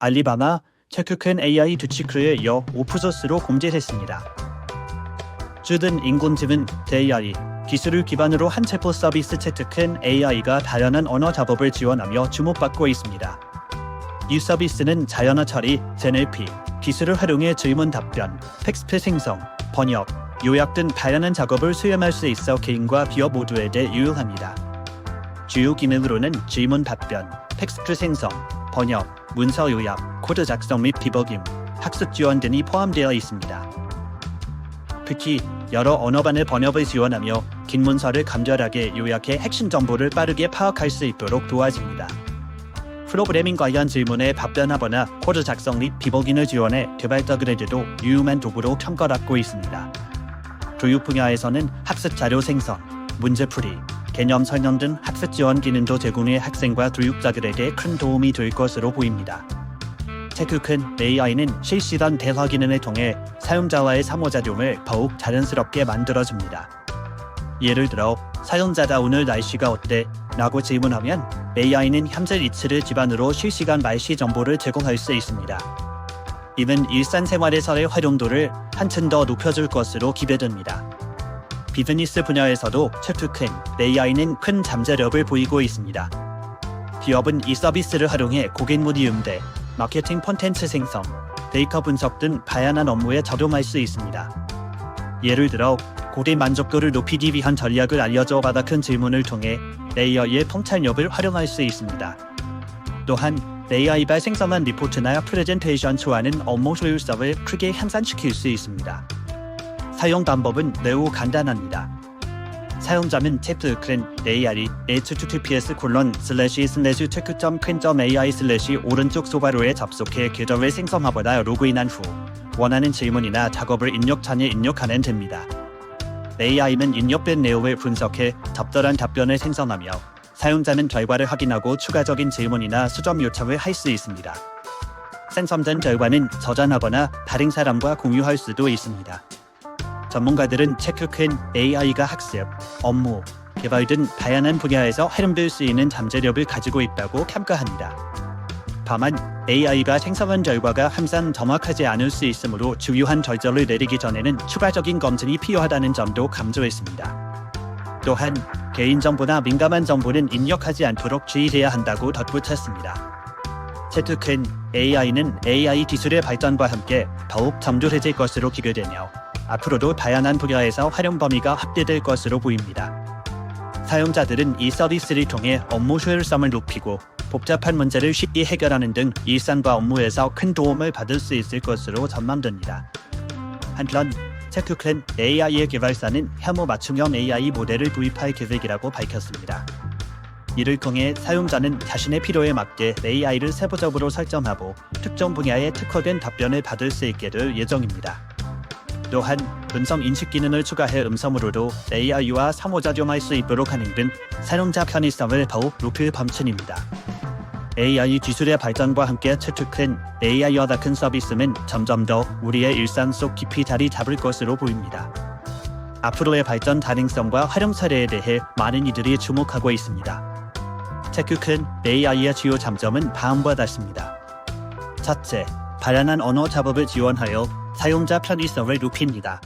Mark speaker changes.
Speaker 1: 알리바마 체크큰 AI 두치크의 여 오프소스로 공개했습니다. 주든 인공지능 AI 기술을 기반으로 한 챗봇 서비스 체크큰 AI가 다양한 언어 작업을 지원하며 주목받고 있습니다. 이 서비스는 자연어 처리, NLP 기술을 활용해 질문 답변, 텍스트 생성, 번역, 요약 등 다양한 작업을 수행할 수 있어 개인과 기업 모두에게 유용합니다. 주요 기능으로는 질문 답변, 텍스트 생성, 번역, 문서 요약, 코드 작성 및 디버깅, 학습 지원 등이 포함되어 있습니다. 특히 여러 언어반의 번역을 지원하며 긴 문서를 간결하게 요약해 핵심 정보를 빠르게 파악할 수 있도록 도와줍니다. 프로그래밍 관련 질문에 답변하거나 코드 작성 및 디버깅을 지원해 개발자들에게도 유용한 도구로 평가받고 있습니다. 교육 분야에서는 학습 자료 생성, 문제풀이, 개념 설명 등 학습 지원 기능도 제공해 학생과 교육자들에게 큰 도움이 될 것으로 보입니다. 체크큰 AI는 실시간 대화 기능을 통해 사용자와의 상호작용을 더욱 자연스럽게 만들어줍니다. 예를 들어 사용자가 오늘 날씨가 어때? 라고 질문하면 AI는 현재 위치를 기반으로 실시간 날씨 정보를 제공할 수 있습니다. 이는 일상생활에서의 활용도를 한층 더 높여줄 것으로 기대됩니다. 비즈니스 분야에서도 체크큰 AI는 큰 잠재력을 보이고 있습니다. 기업은 이 서비스를 활용해 고객 문의 응대, 마케팅 콘텐츠 생성, 데이터 분석 등 다양한 업무에 적용할 수 있습니다. 예를 들어 고객 만족도를 높이기 위한 전략을 알려줘 바다 큰 질문을 통해 AI의 통찰력을 활용할 수 있습니다. 또한 AI가 생성한 리포트나 프레젠테이션 초안은 업무 효율성을 크게 향상시킬 수 있습니다. 사용 방법은 매우 간단합니다. 사용자는 체크큰 AI https 콜론 슬래시 슬래시 체크.큰.ai 슬래시 오른쪽 소바로에 접속해 계정을 생성하거나 로그인한 후 원하는 질문이나 작업을 입력창에 입력하면 됩니다. AI는 입력된 내용을 분석해 적절한 답변을 생성하며 사용자는 결과를 확인하고 추가적인 질문이나 수정 요청을 할 수 있습니다. 생성된 결과는 저장하거나 다른 사람과 공유할 수도 있습니다. 전문가들은 체크큰 AI가 학습, 업무, 개발 등 다양한 분야에서 활용될 수 있는 잠재력을 가지고 있다고 평가합니다. 다만 AI가 생성한 결과가 항상 정확하지 않을 수 있으므로 주요한 결정을 내리기 전에는 추가적인 검증이 필요하다는 점도 강조했습니다. 또한 개인정보나 민감한 정보는 입력하지 않도록 주의해야 한다고 덧붙였습니다. 체크큰 AI는 AI 기술의 발전과 함께 더욱 정교해질 것으로 기대되며 앞으로도 다양한 분야에서 활용 범위가 확대될 것으로 보입니다. 사용자들은 이 서비스를 통해 업무 효율성을 높이고 복잡한 문제를 쉽게 해결하는 등 일상과 업무에서 큰 도움을 받을 수 있을 것으로 전망됩니다. 한편 체크큰 AI의 개발사는 혐오 맞춤형 AI 모델을 도입할 계획이라고 밝혔습니다. 이를 통해 사용자는 자신의 필요에 맞게 AI를 세부적으로 설정하고 특정 분야에 특화된 답변을 받을 수 있게 될 예정입니다. 또한 음성 인식 기능을 추가해 음성으로도 AI와 상호작용할 수 있도록 하는 등 사용자 편의성을 더욱 높일 방침입니다. AI 기술의 발전과 함께 체크큰 AI와 같은 서비스는 점점 더 우리의 일상 속 깊이 자리 잡을 것으로 보입니다. 앞으로의 발전 가능성과 활용 사례에 대해 많은 이들이 주목하고 있습니다. 체크큰 AI의 주요 장점은 다음과 같습니다. 첫째, 다양한 언어 작업을 지원하여 사용자 편의성을 높입니다.